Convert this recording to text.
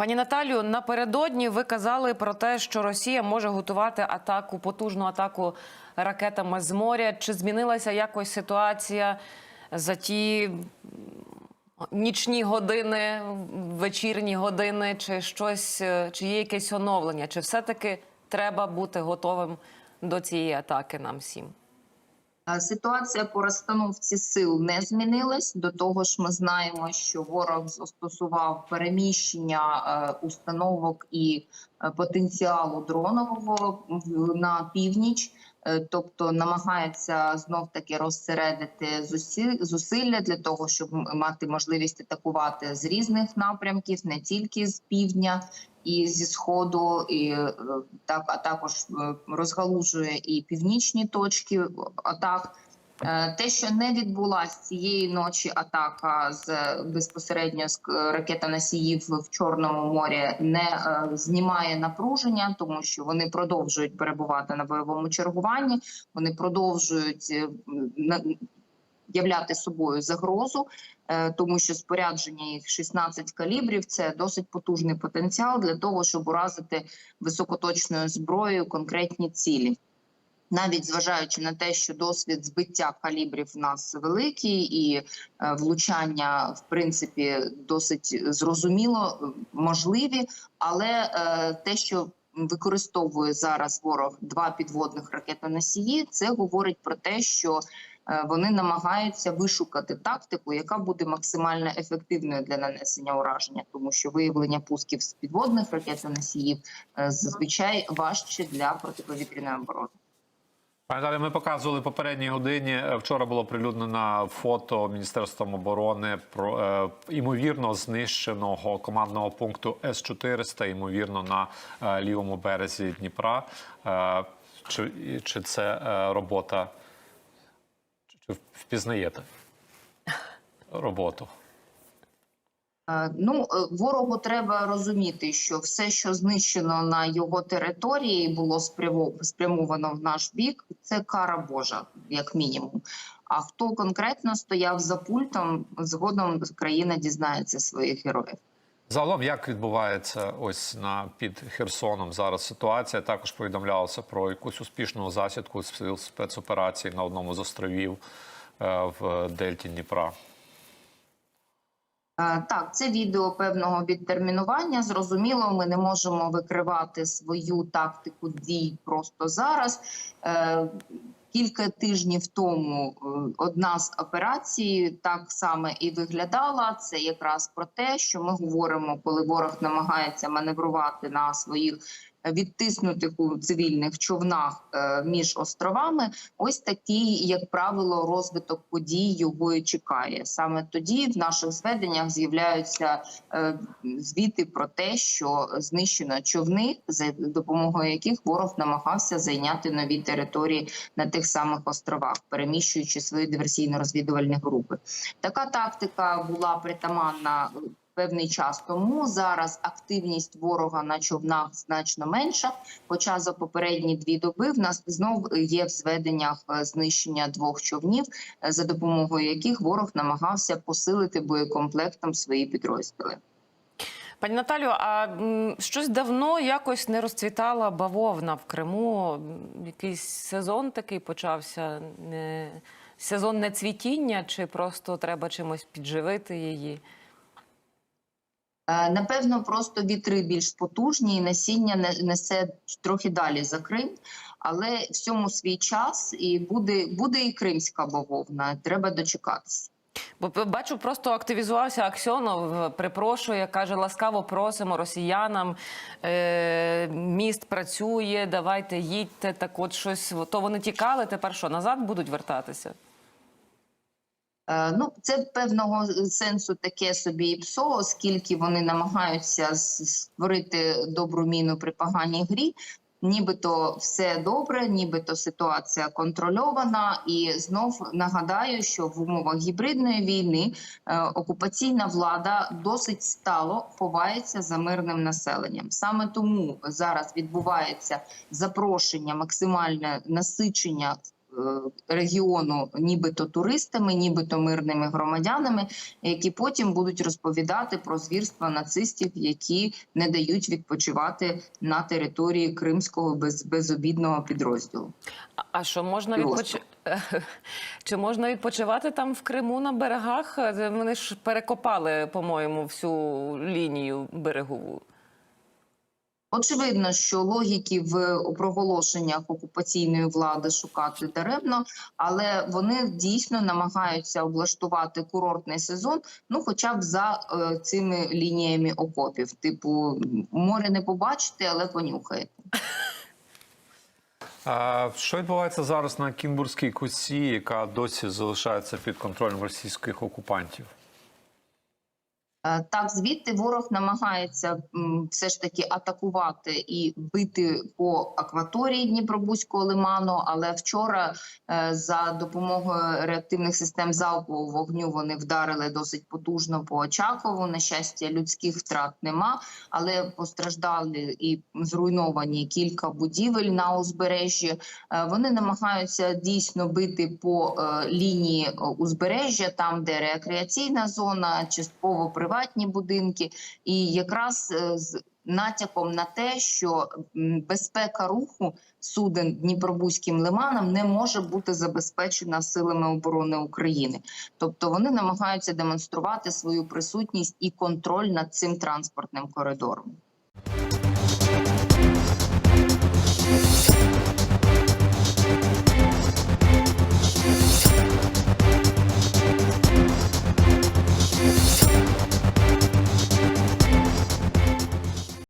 Пані Наталю, напередодні ви казали про те, що Росія може готувати атаку, потужну атаку ракетами з моря. Чи змінилася якось ситуація за ті нічні години, вечірні години, чи щось, чи є якесь оновлення? Чи все-таки треба бути готовим до цієї атаки нам всім? Е, Ситуація по розстановці сил не змінилась. До того ж, ми знаємо, що ворог застосував переміщення е, установок і е, потенціалу дронового на північ. Е, Тобто намагається знов таки розсередити зусилля для того, щоб мати можливість атакувати з різних напрямків, не тільки з півдня і зі сходу, і е, так а також е, розгалужує і північні точки атак. Е, Те, що не відбулася цієї ночі атака з безпосередньо з к- ракетоносіїв в Чорному морі, не е, знімає напруження, тому що вони продовжують перебувати на бойовому чергуванні. Вони продовжують е, на- являти собою загрозу, е, тому що спорядження їх 16 калібрів це досить потужний потенціал для того, щоб уразити високоточною зброєю конкретні цілі. Навіть зважаючи на те, що досвід збиття калібрів в нас великий, і е, влучання в принципі досить зрозуміло е, можливі, але е, те, що використовує зараз ворог два підводних ракетоносії, це говорить про те, що вони намагаються вишукати тактику, яка буде максимально ефективною для нанесення ураження, тому що виявлення пусків з підводних ракетоносіїв зазвичай важче для протиповітряної оборони. Пані Далі, ми показували попередній годині. е, Вчора було прилюднено фото Міністерством оборони про е, ймовірно знищеного командного пункту С 400 ймовірно на е, лівому березі Дніпра. Е, чи, чи це е, робота? Чи впізнаєте роботу? Е, Ну, е, ворогу треба розуміти, що все, що знищено на його території, було спрямо- спрямовано в наш бік. Це кара Божа, як мінімум. А хто конкретно стояв за пультом, згодом країна дізнається своїх героїв. Загалом, як відбувається ось на під Херсоном зараз ситуація? Також повідомлялося про якусь успішну засідку сил спецоперації на одному з островів е, в Дельті Дніпра. Е, Так, це відео певного відтермінування. Зрозуміло, ми не можемо викривати свою тактику дій просто зараз. Е, Кілька тижнів тому е, одна з операцій так саме і виглядала. Це якраз про те, що ми говоримо, коли ворог намагається маневрувати на своїх відтиснутих у цивільних човнах е, між островами. Ось такий, як правило, розвиток подій його і чекає. Саме тоді в наших зведеннях з'являються е, звіти про те, що знищено човни, за допомогою яких ворог намагався зайняти нові території на тих самих островах, переміщуючи свої диверсійно-розвідувальні групи. Така тактика була притаманна. Певний час тому зараз активність ворога на човнах значно менша. Хоча за попередні дві доби в нас знов є в зведеннях е, знищення двох човнів, е, за допомогою яких ворог намагався посилити боєкомплектом свої підрозділи. Пані Наталю, а щось давно якось не розцвітала бавовна в Криму. Якийсь сезон такий почався. Не... Сезон не цвітіння, чи просто треба чимось підживити її? Е, Напевно, просто вітри більш потужні, і насіння не- несе трохи далі за Крим, але всьому свій час і буде, буде і кримська бавовна. Треба дочекатися. Бо бачу, просто активізувався Аксьонов, припрошує, каже, ласкаво просимо росіянам. Е, міст працює, давайте їдьте. Так от щось. То вони тікали, тепер що, назад будуть вертатися? Е, Ну, це певного сенсу таке собі ПСО, оскільки вони намагаються створити добру міну при поганій грі. Нібито все добре, нібито ситуація контрольована. І знов нагадаю, що в умовах гібридної війни е, окупаційна влада досить стало ховається за мирним населенням. Саме тому зараз відбувається запрошення, максимальне насичення регіону, нібито туристами, нібито мирними громадянами, які потім будуть розповідати про звірства нацистів, які не дають відпочивати на території кримського без, безобідного підрозділу. А- що можна відпочивати? Чи можна відпочивати там в Криму на берегах? Е, Вони ж перекопали, по-моєму, всю лінію берегову. Очевидно, що логіки в проголошеннях окупаційної влади шукати даремно, але вони дійсно намагаються облаштувати курортний сезон, ну хоча б за е, цими лініями окопів. Типу, море не побачите, але понюхаєте. Е, Що відбувається зараз на Кінбурзькій косі, яка досі залишається під контролем російських окупантів? Е, Так, звідти ворог намагається все ж таки атакувати і бити по акваторії Дніпробузького лиману. Але вчора е, за допомогою реактивних систем залпового вогню вони вдарили досить потужно по Очакову. На щастя, людських втрат нема, але постраждали і зруйновані кілька будівель на узбережжі. Е, Вони намагаються дійсно бити по лінії узбережжя, там де рекреаційна зона, частково приватні будинки, і якраз е, з натяком на те, що безпека руху суден Дніпробузьким лиманом не може бути забезпечена силами оборони України. Тобто вони намагаються демонструвати свою присутність і контроль над цим транспортним коридором.